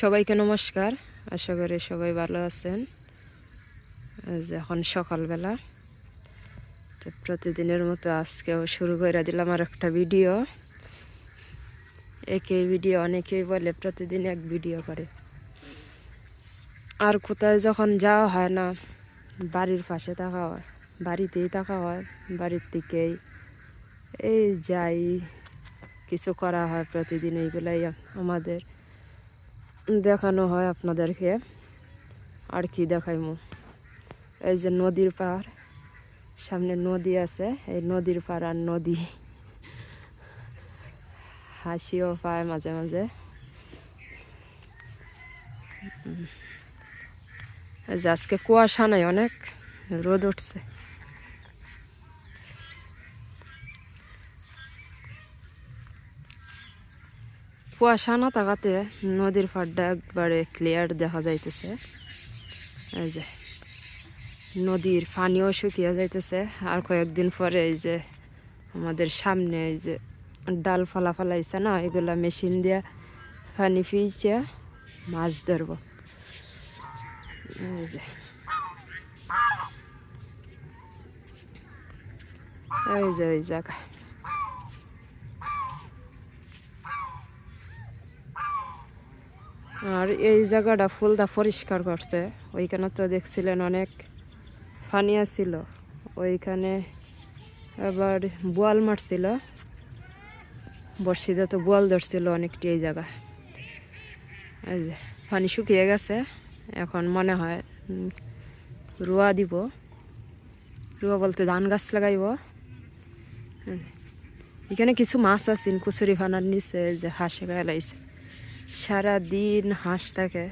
সবাইকে নমস্কার। আশা করি সবাই ভালো আছেন। এখন সকালবেলা। তো প্রতিদিনের মতো আজকেও শুরু করে দিলাম আর একটা ভিডিও। একই ভিডিও, অনেকেই বলে প্রতিদিন এক ভিডিও করে। আর কোথায় যখন যাওয়া হয় না, বাড়ির পাশে থাকা হয়, বাড়িতেই থাকা হয়, বাড়ির থেকেই এই যাই, কিছু করা হয় প্রতিদিন, এইগুলাই আমাদের। দেখানো হয় আপনাদেরকে। আর কি দেখাইমু? এই যে নদীর পার সামনে নদী আছে, এই নদীর পার আর নদী। হাসিও পায় মাঝে মাঝে। আজকে কুয়াশা নাই অনেক, রোদ উঠছে। কুয়াশা না থাকাতে নদীর পাড়টা একবারে ক্লিয়ার দেখা যাইতেছে। এই যে, নদীর পানিও শুকিয়ে যাইতেছে। আর কয়েকদিন পরে এই যে আমাদের সামনে এই যে ডাল ফালা ফালাইছে না, এগুলা মেশিন দিয়ে পানি ফিইছে, মাছ ধরবো। এই যে এই যে ওই জায়গা। আর এই জায়গাটা ফুলটা পরিষ্কার করছে। ওইখানে তো দেখছিলেন অনেক পানি ছিল ওইখানে আবার বোয়াল মারছিল। বর্ষিতে তো বোয়াল ধরছিল অনেকটি এই জায়গায়। এই যে পানি শুকিয়ে গেছে। এখন মনে হয় রোয়া দিব। রোয়া বলতে ধান গাছ লাগাইব। এখানে কিছু মাছ আছে, কুচুরি ফানার নিচে যে হাসে গালাইছে সারাদিন হাঁস থাকে।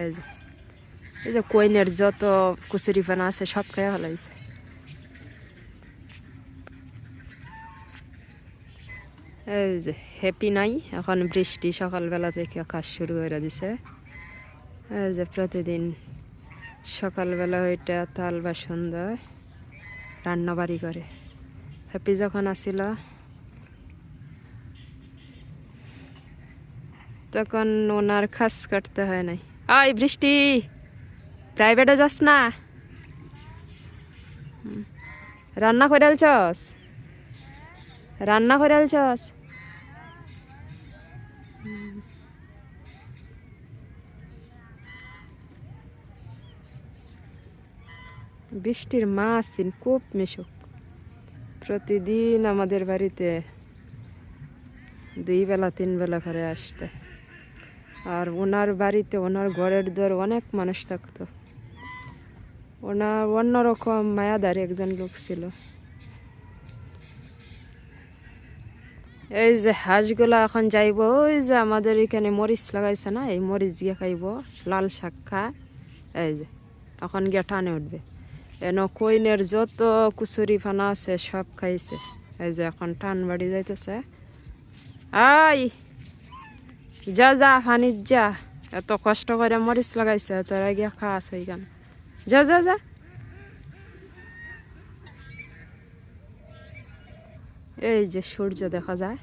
এই যে এই যে কইনের যত কুচুরি ফানা আছে সব খেয়ে ফেলাইছে। এই যে হ্যাপি নাই, এখন বৃষ্টি সকালবেলা থেকে কাজ শুরু করে দিছে। এই যে, প্রতিদিন সকালবেলা ওইটা তাল বা সন্ধ্যা রান্না বাড়ি করে। হ্যাপি যখন আসিল তখন ওনার খাস কাটতে হয় নাই। আই বৃষ্টি প্রাইভেটে যাস না। রান্না করে আলছস? রান্না করে আলছস? বৃষ্টির মা আসছেন খুব মিশুক। প্রতিদিন আমাদের বাড়িতে দুই বেলা, তিন বেলা করে আসতে আর ওনার বাড়িতে, ওনার ঘরের দর অনেক মানুষ থাকতো। ওনার অন্যরকম মায়াদার একজন লোক ছিল। এই যে হাঁসগুলা এখন যাইব, ওই যে আমাদের এখানে মরিচ লাগাইছে না, এই মরিচ গিয়ে খাইব, লাল শাক খা। এই যে, এখন গিয়ে টানে উঠবে। এন কইনের যত কুচুরি ফানা আছে সব খাইছে। এই যে এখন টান বাড়ি যাইতেছে। আই! যা যা ফানির যা। এত কষ্ট করে মরিচ লাগাইছে, তোরা গিয়া খাস ওইখানে যা যা যা। এই যে সূর্য দেখা যায়।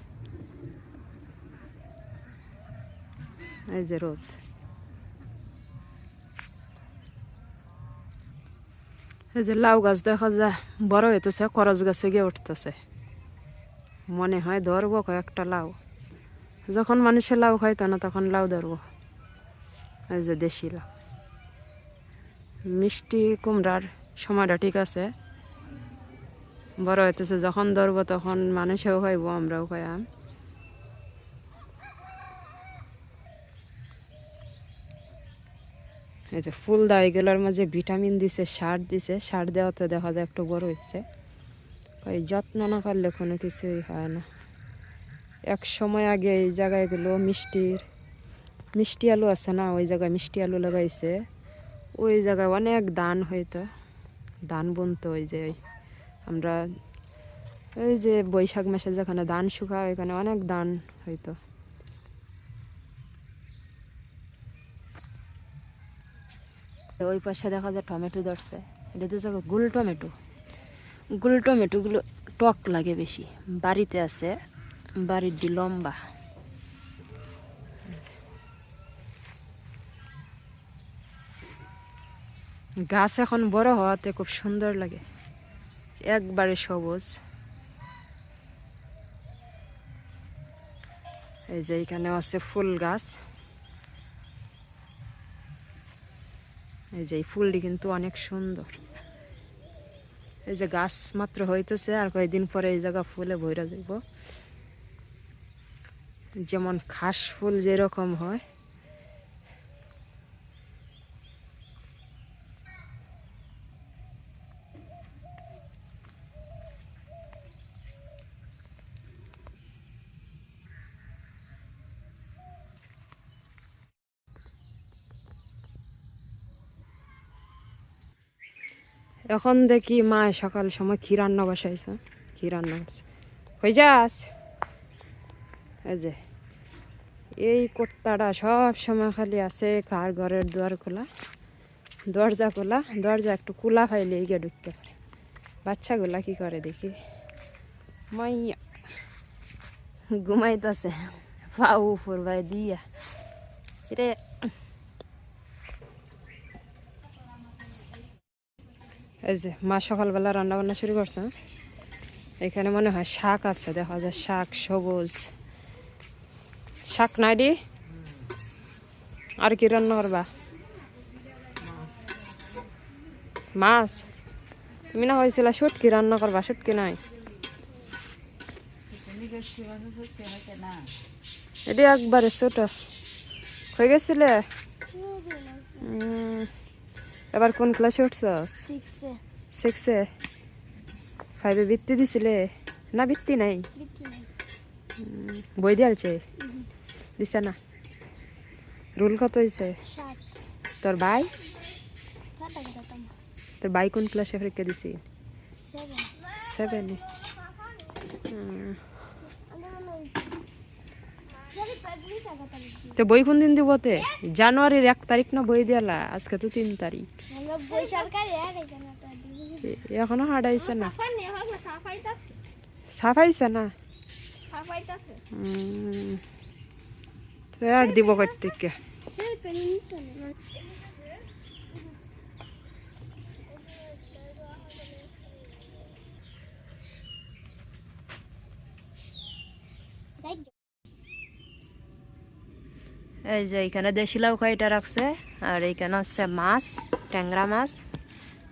এই যে রোদ। এই যে লাউ গাছ দেখা যায়, বড় হইতেছে, করজ গাছে গিয়ে উঠতেছে। মনে হয় ধরবো কয়েকটা লাউ। যখন মানুষের লাউ খাইতো না, তখন লাউ ধরবো। এই যে দেশি লাউ। মিষ্টি, কুমড়ার সময়টা ঠিক আছে। বড় হইতেছে, যখন ধরবো তখন মানুষেও খাইবো, আমরাও খাইয়াম। এই যে ফুল দা এগুলোর মাঝে ভিটামিন দিছে, সার দিছে। সার দেওয়াতে দেখা যায় একটু বড় এই যত্ন না করলে কোনো কিছুই হয় না। এক সময় আগে এই জায়গাগুলো মিষ্টির, মিষ্টি আলু আছে না, ওই জায়গায় মিষ্টি আলু লাগাইছে। ওই জায়গায় অনেক ধান হইতো, ধান বুনতো ওই যে আমরা, ওই যে বৈশাখ মাসে যেখানে ধান শুকায়, ওইখানে অনেক ধান হইতো। ওই পাশে দেখা যায় টমেটো ধরছে। এটা তো জায়গা গুল টমেটো। গুল টমেটোগুলো টক লাগে বেশি। বাড়িতে আছে। বাড়ির দি লম্বা গাছ এখন বড় হওয়াতে খুব সুন্দর লাগে। একবারে সবুজ। এই যে এখানে আছে ফুল গাছ। এই যে ফুলটি কিন্তু অনেক সুন্দর। এই যে গাছ মাত্র হইতেছে, আর কয়েকদিন পরে এই জায়গা ফুলে ভৈরা যাইব। যেমন খাস ফুল যেরকম হয়। এখন দেখি মা সকাল সময় ক্ষীর রান্না বসাইছে ক্ষীর রান্না হয়ে যাস। এই যে, এই কোট্টাটা সব সময় খালি আছে কার ঘরের দুয়ার খোলা দরজা খোলা দরজা একটু খোলা ফাইলে এই গিয়ে ঢুকতে পারে। বাচ্চাগুলা কি করে দেখি? মাইয়া, ঘুমাইতেছে। পাউ ফুরবাই দিয়া। রে এই যে, মা সকালবেলা রান্না বান্না শুরু করছে এখানে মনে হয় শাক আছে, দেখা যায় শাক, সবুজ। শাক নাই নাইডি আর কি রান্না করবা? মাছ। তুমি না হয়েছিল শুটকি রান্না করবা শুটকি নাই। এটি একবারে ছোট। হয়ে গেছিলে? এবার কোন ক্লাসে উঠছস সিক্সে ফাইভে বৃত্তি দিছিলে? না বৃত্তি নেই? বই দিয়ালছে? দিছে না। রুল কত হয়েছে তোর ভাই তোর ভাই কোন ক্লাসে পরীক্ষা দিছি? সেভেন তো বই কোন দিন দিব তে? জানুয়ারির এক তারিখ না বই দিয়ালা? আজকে তো তিন তারিখ এখানে হাঁটাইছে না। সাফাইছে না? আর দিব কর্তিককে এই যে এখানে দেশি লাউ কয়টা রাখছে, আর এইখানে হচ্ছে মাছ, ট্যাংরা মাছ,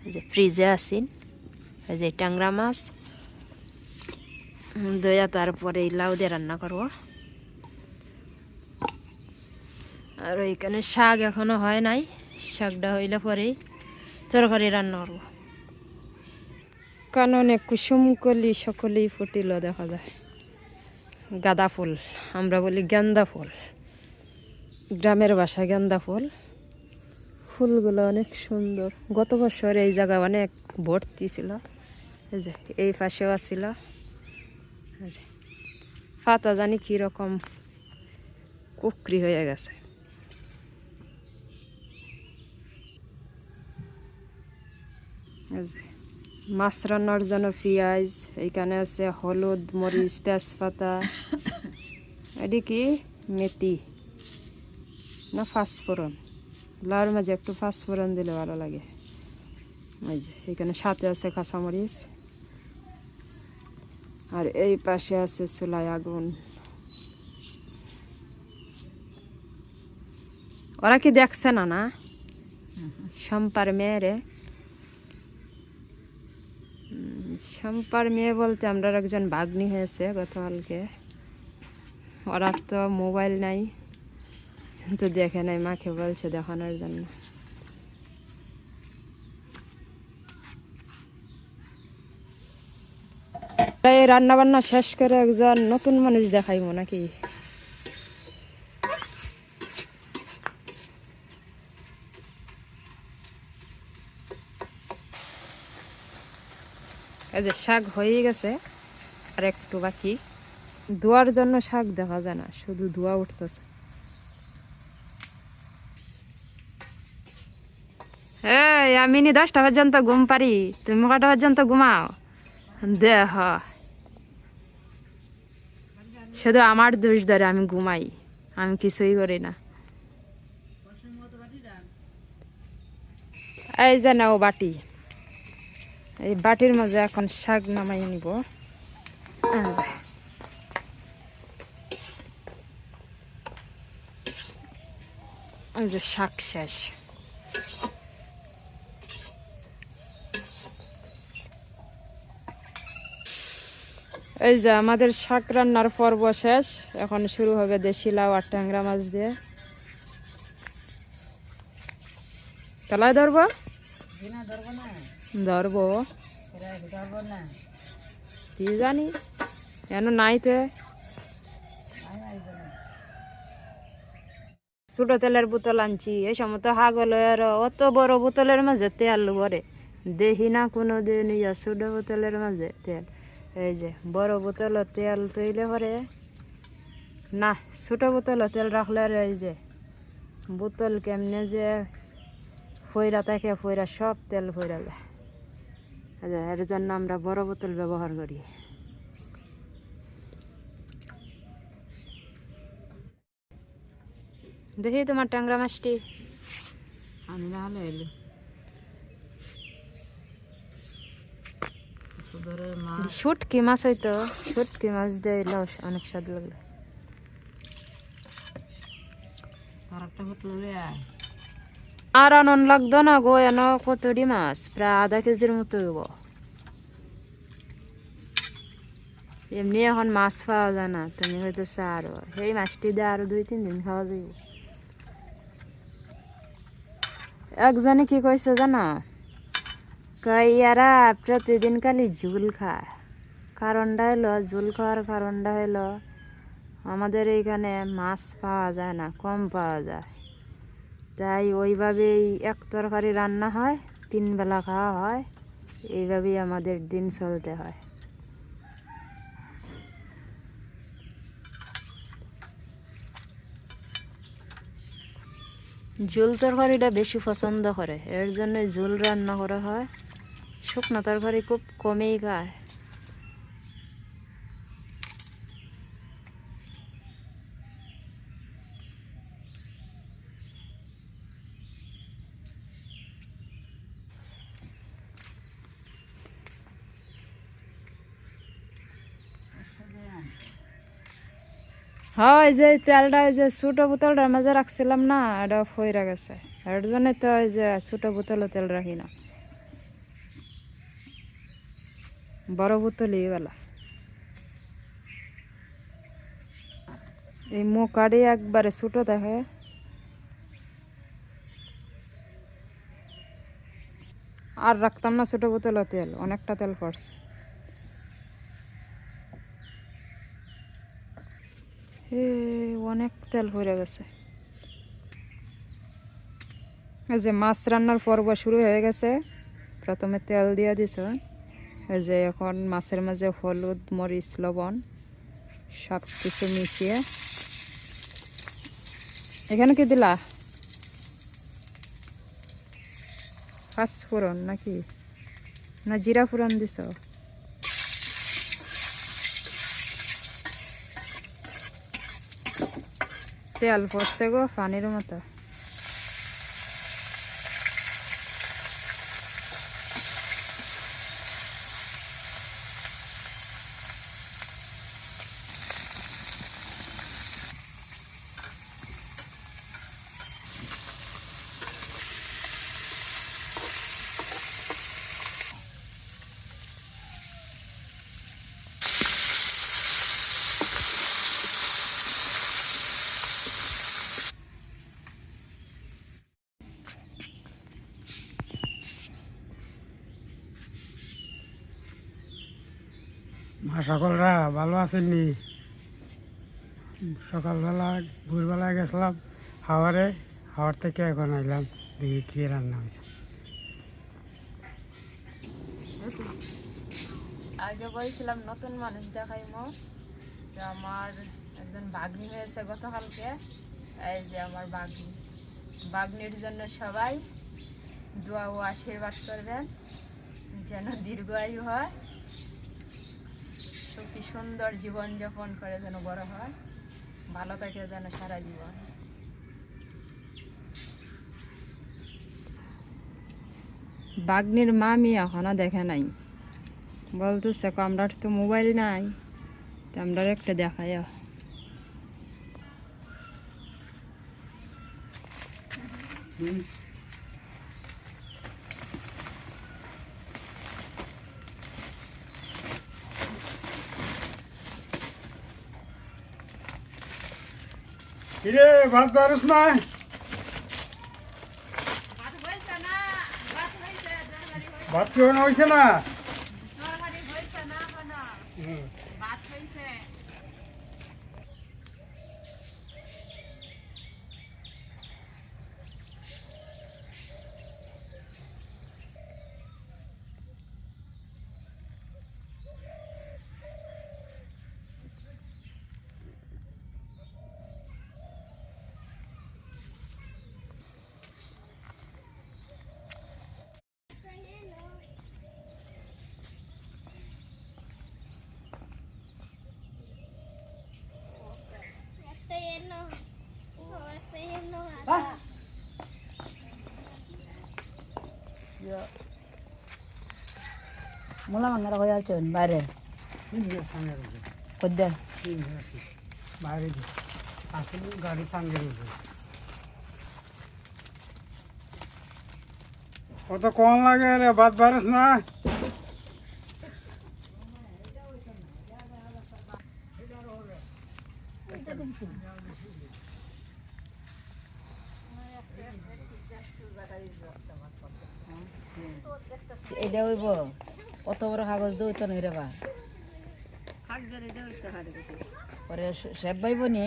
এই যে ফ্রিজে আসিন এই যে ট্যাংরা মাছ। দইয়া তারপরে এই লাউ দিয়ে রান্না করব। আর ওইখানে শাক এখনও হয় নাই। শাকটা হইলে পরেই তরকারি রান্না করব। কাননে কুসুম কলি সকলেই ফুটিল দেখা যায়। গাঁদা ফুল, আমরা বলি গেন্দা ফুল। গ্রামের বাসা গেন্দা ফুল। ফুলগুলো অনেক সুন্দর। গত বছর এই জায়গা অনেক ভর্তি ছিল। এই যে, এই পাশেও এই পাতা জানি কীরকম কুকরি হয়ে গেছে এই যে মাছ রান্নার জন্য পেঁয়াজ এইখানে আছে হলুদ মরিচ তেজপাতা। এটি কি? মেথি। না ফাঁসফোড়ন লাউর মাঝে একটু ফাঁসফোড়ন দিলে ভালো লাগে। এই যে এখানে সাথে আছে কাঁচামরিচ। আর এই পাশে আছে চুলায় আগুন। ওরা কি দেখছে না না? সম্পার মেয়েরে। উম, শম্পার মেয়ে বলতে আমরা একজন বাগ্নি হয়েছে গতকালকে। ওরা তো মোবাইল নাই, তো দেখে নাই, মাকে বলছে দেখানোর জন্য। রান্না বান্না শেষ করে একজন নতুন মানুষ দেখাইবো নাকি? এই যে শাক হয়ে গেছে, আর একটু বাকি। ধোয়ার জন্য শাক দেখা যায় না, শুধু ধোয়া উঠতেছে। এই, আমি নি দশটা পর্যন্ত ঘুম পারি, তুমি কটা পর্যন্ত ঘুমাও? দেহ। শুধু আমার দোষ ধরে আমি ঘুমাই, আমি কিছুই করি না। এই যে নাও বাটি। এই বাটির মাঝে এখন শাক নামাই নিব। যে। শাক শেষ। এই যে আমাদের শাক রান্নার পর্ব শেষ। এখন শুরু হবে দেশি লাউ আর ট্যাংরা মাছ দিয়ে। তলায় ধরবো? ধরবো কি জানি, কেন নাইতে? ছোট তেলের বোতল আনছি, এই সময় তো হাগলের অত বড় বোতলের মাঝে তেল ভরে। দেখি না কোনো দিন ইয়া ছোট বোতলের মাঝে তেল। এই যে, বড় বোতল তেল তৈলে ভরে। না, ছোট বোতল তেল রাখলে আর এই যে, বোতল কেমনে যে ফইরা থাকে, ফইরা সব তেল ফইরা যায়। এর জন্য আমরা বড় বোতল ব্যবহার করি। দেখি তোমার ট্যাংরা মাছটি। আমি না হলে এলো। শুটকি মাছ হইতো শুটকি মাছ দিয়ে এলো অনেক স্বাদ লাগল। আর আনন্দ লাগতো না গো এন কতটি মাছ প্রায় আধা কেজির মতো হইব এমনি এখন মাছ পাওয়া যায় না তুমি হয়তো আরও সেই মাছটি দিয়ে আরও দুই তিন দিন খাওয়া যাইব একজনে কি কইছে জানো কই ইয়ারা প্রতিদিন খালি ঝুল খায় কারণটা হলো ঝুল খাওয়ার কারণটা হলো আমাদের এইখানে মাছ পাওয়া যায় না কম পাওয়া যায় তাই ওইভাবেই এক তরকারি রান্না হয়, তিন বেলা খাওয়া হয়, এইভাবেই আমাদের দিন চলতে হয়। ঝোল তরকারিটা বেশি পছন্দ করে, এর জন্য ঝোল রান্না করা হয়। শুকনো তরকারি খুব কমেই খায়। হয় যে, তেলটা ওই যে ছোটো বোতলটার মাঝে রাখছিলাম না, এটা ফইরা গেছে। এর জন্য তো ওই যে ছোটো বোতলে তেল রাখি না। বড় বোতলই বেলা। এই মোকাড়ি একবারে ছোটো দেখে। আর রাখতাম না ছোটো বোতলে তেল, অনেকটা তেল পড়ছে। এ অনেক তেল পড়ে গেছে। এই যে মাছ রান্নার পর্ব শুরু হয়ে গেছে। প্রথমে তেল দিয়ে দিছ। এই যে এখন মাছের মাঝে হলুদ, মরিচ, লবণ সব কিছু মিশিয়ে। এখানে কি দিলা? পাঁচ ফোড়ন নাকি? না জিরা ফোড়ন দিছ? তেল পড়ছে গো পানির মতো। সকলরা ভালো আছেননি? সকালবেলা, ভোরবেলায় গেছিলাম হাওয়ারে, হাওয়ার থেকে এখন আইলাম, দেখি কী রান্না হয়েছে। আগে বলছিলাম নতুন মানুষ দেখাইমো। যে আমার একজন বাগনি হয়েছে গতকালকে। এই যে আমার বাগনি। বাগনির জন্য সবাই দোয়া ও আশীর্বাদ করবেন, যেন দীর্ঘ আয়ু হয়। সুখী সুন্দর জীবন যাপন করে যেন বড় হয়। ভালো থাকে যেন সারা জীবন। বাগনির মামি এখনও দেখে নাই। বলতেছে আমরার তো মোবাইল নাই আমরা একটা দেখাই কিরে ভাত পারস না? ভাত কেউ হয়েছে না হুম। একটা এনো ও একটা এনো মোলা মাঙ্গারা হয়ে আছেন বাইরে তিনজন সঙ্গে রয়েছে কদ্দেন তিনজন আছে বাইরে দিয়ে আসলে গাড়ি সঙ্গে রয়েছে কত কম লাগে রে ভাত পারস না এটা হইব কত দৌত নই রে বা পরে সেব পাইব নি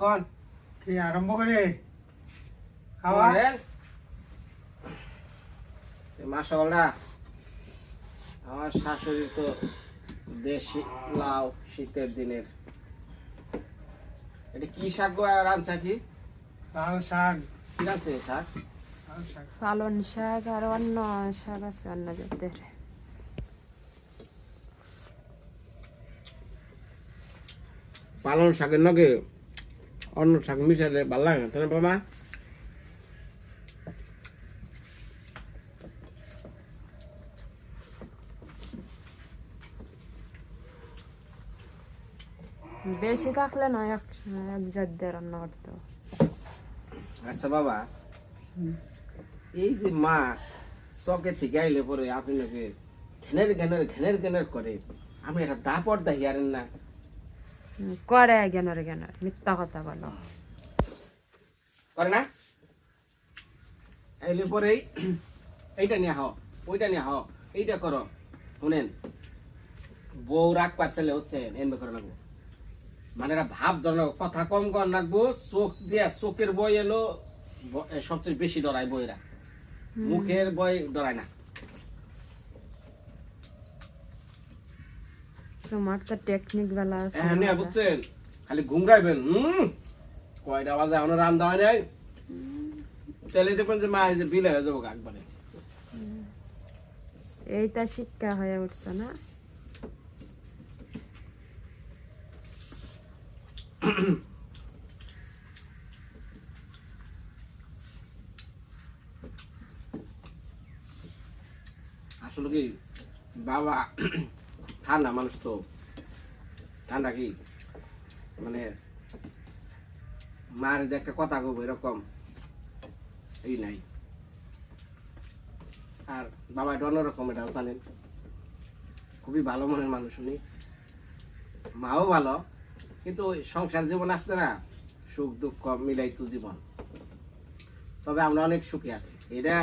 কোন। কি আরম্ভ করে? খাওয়া? মা আমার শাশুড়ি তো দেশি লাউ শীতের দিনের এটা কি শাক গো আর রাঁধছা কি? লাল শাক। কি রাঁধছে শাক? শাক। পালন শাক আর অন্য শাক আছে অন্য জাতের। পালন শাকের নগে অন্য শাক মিশালে ভালো লাগে না তাই না বাবা বেশি থাকলে না এক এক জাত দিয়ে রান্না করতে আচ্ছা বাবা এই যে মা চকে থেকে আইলে পরে আপনি নাকি ঘেনের ঘেনের ঘেনের ঘেনের করে আপনি একটা দাপট দাহিয়ারেন না? করে জ্ঞানের জ্ঞানের মিথ্যা কথা বলো। করে না? আইলে পরে এইটা নিয়ে হও ওইটা নিয়ে হও এইটা করো। শুনেন বউ রাগ পারছেলে হচ্ছে এনবে করে লাগবো মানে এরা ভাব ধরনের কথা কম কম রাখব চোখ দিয়া চোখের বই এলো সবচেয়ে বেশি ডরায় বইরা। মুখের বই ডরায় না। তোমার তো টেকনিক বেলা আছে হ্যাঁ বুঝছেন? খালি ঘুমরাইবেন হুম? কয়টা বাজে এখনও রান্না হয় নাই? তাহলে দেখবেন যে মা যে বিলে হয়ে যাব একবারে। এইটা শিক্ষা হয়ে উঠছে না? আসলে কি, বাবা ঠান্ডা মানুষ তো। ঠান্ডা কি? মানে মার যে একটা কথা কব, এরকম এই নাই। আর বাবা এটা অন্যরকম, এটাও জানেন। খুবই ভালো মনের মানুষ উনি। মাও ভালো কিন্তু সংসার জীবন আসছে না, সুখ দুঃখ মিলাই তো জীবন। তবে আমরা অনেক সুখে আছি। এটা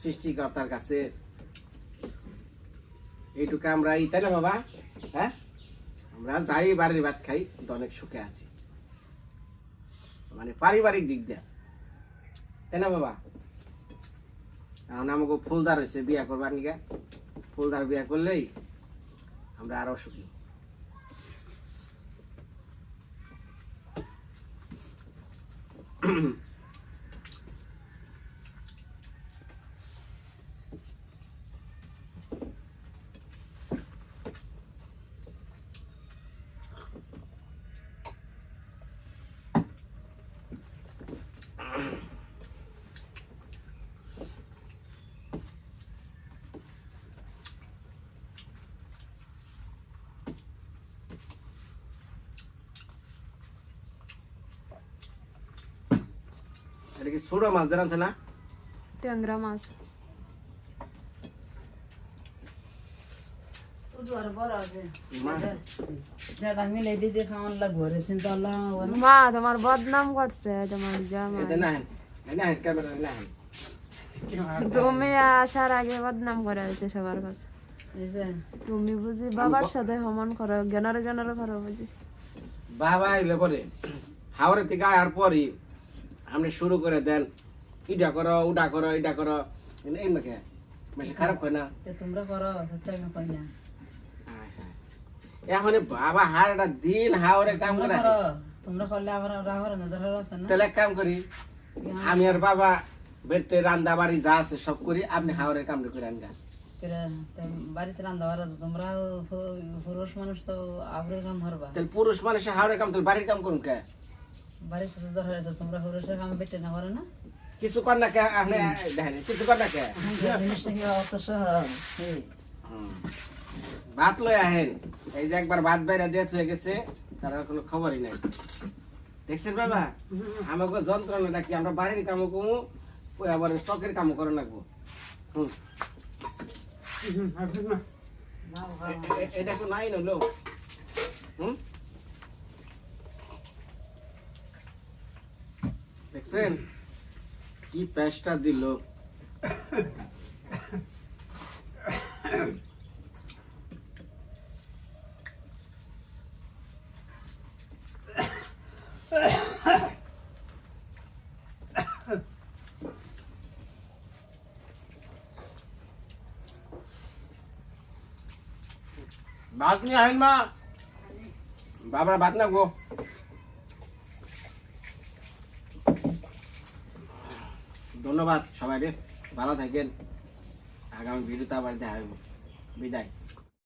সৃষ্টিকর্তার কাছে এইটুকু আমরা এই তাই না বাবা? হ্যাঁ? আমরা যাই বাড়ির ভাত খাই, কিন্তু অনেক সুখে আছি। মানে পারিবারিক দিক দিয়ে। তাই না বাবা? এখন আমাকে ফুলদার হয়েছে, বিয়া করবার নিকা ফুলদার বিয়া করলেই আমরা আরও সুখী। 嗯 哼 এটা কি ছোট মাছ ধরে আনছে না? ট্যাংরা মাছ। আর মা- তোমার বদনাম করছে তোমার তুমি আসার আগে বদনাম করে আছে সবার কাছে। তুমি বুঝি বাবার সাথে সমান করো জ্ঞানার জ্ঞানার করো বুঝি। বাবা এলে পরে হাওড়ে থেকে আয়ার পরই আপনি শুরু করে দেন ইটা করো ওটা করো এটা করো। এই মেখে বেশি খারাপ হয় না। তোমরা করো না। এখন বাবা হাড়টা দিন হাওরে কাম করে তোমরা করলে আবার রাহর নজর আছে না। তাহলে কাম করি আমি আর বাবা বেরতে রান্দা বাড়ি যা আছে সব করি আপনি হাওড়ের কামটা করে আনগা বাড়িতে রান্না বাড়া তোমরা পুরুষ মানুষ তো আবরে কাম ধরবা তাহলে পুরুষ মানুষের হাওড়ের কাম তাহলে বাড়ির কাম করুন কে? বাড়িতে তো ধরে আছে তোমরা কাম বেটে না করে না। কিছু কর না কে আপনি দেখেন কিছু কর না কে। জিনিসটা কি অত সহজ। ভাত লই আহেন। এই যে একবার ভাত বাইরে দিয়ে হয়ে গেছে তার কোনো খবরই নাই। দেখছেন বাবা? আমাকে আমরা বাড়ির কামও কমু ওই আবার চকের কামও করে লাগবো। হুম। না। এটা তো নাই নলো হুম দেখছেন কি প্যাসটা দিল ভাত নিয়ে আহেন মা বাবার ভাত না গো ধন্যবাদ সবাই রে ভালো থাকেন। আগামী ভিডিওতে আবার দেখা বিদায়।